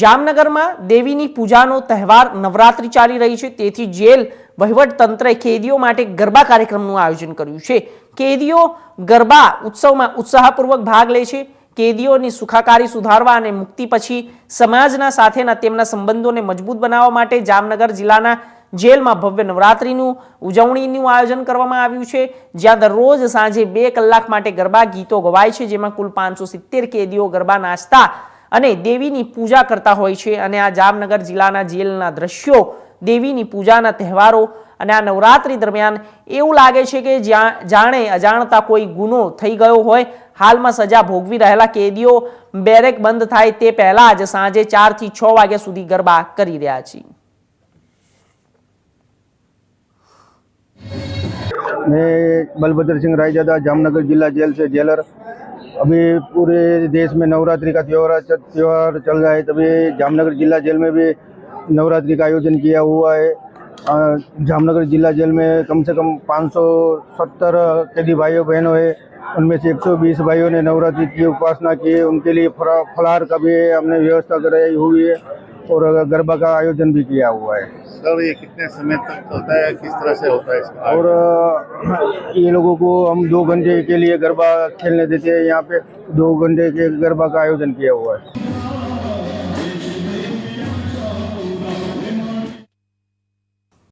જામનગરમાં દેવીની પૂજાનો તહેવાર નવરાત્રિ ચાલી રહી છે. તેથી જેલ વહીવટ તંત્રએ કેદીઓ માટે ગરબા કાર્યક્રમનું આયોજન કર્યું છે. કેદીઓ ગરબા ઉત્સવમાં ઉત્સાહપૂર્વક ભાગ લે છે. કેદીઓની સુખાકારી સુધારવા અને મુક્તિ પછી સમાજના સાથેના તેમના સંબંધોને મજબૂત બનાવવા માટે જામનગર જિલ્લાના જેલમાં ભવ્ય નવરાત્રિનું ઉજવણીનું આયોજન કરવામાં આવ્યું છે. જ્યાં દરરોજ સાંજે બે કલાક માટે ગરબા ગીતો ગવાય છે. જેમાં કુલ પાંચસો સિત્તેર કેદીઓ ગરબા નાચતા અને દેવીની પૂજા કરતા હોય છે. અને આ જામનગર જિલ્લાના જેલના દ્રશ્યો, દેવીની પૂજાના તહેવારો અને આ નવરાત્રી દરમિયાન એવું લાગે છે કે જ્યાં જાણે અજાણતા કોઈ ગુનો થઈ ગયો હોય. હાલમાં સજા ભોગવી રહેલા કેદીઓ બેરેક બંધ થાય તે પહેલાં જ સાંજે ચારથી છ વાગ્યા સુધી ગરબા કરી રહ્યા છે. मैं बलभद्र सिंह रायजादा जामनगर जिला जेल से जेलर अभी पूरे देश में नवरात्रि का त्यौहार त्यौहार चल रहा है तभी जामनगर जिला जेल में भी नवरात्रि का आयोजन किया हुआ है अ, जामनगर जिला जेल में कम से कम 570 कैदी भाइयों बहनों है उनमें से 120 भाइयों ने नवरात्रि की उपासना की है उनके लिए फरा- फलाहार का भी हमने व्यवस्था कराई हुई है और गरबा का आयोजन भी किया हुआ है। सर ये कितने समय तक चलता है? किस तरह से होता है इसका और ये लोगों को हम दो घंटे के लिए गरबा खेलने देते हैं। यहाँ पे दो घंटे के गरबा का आयोजन किया हुआ है।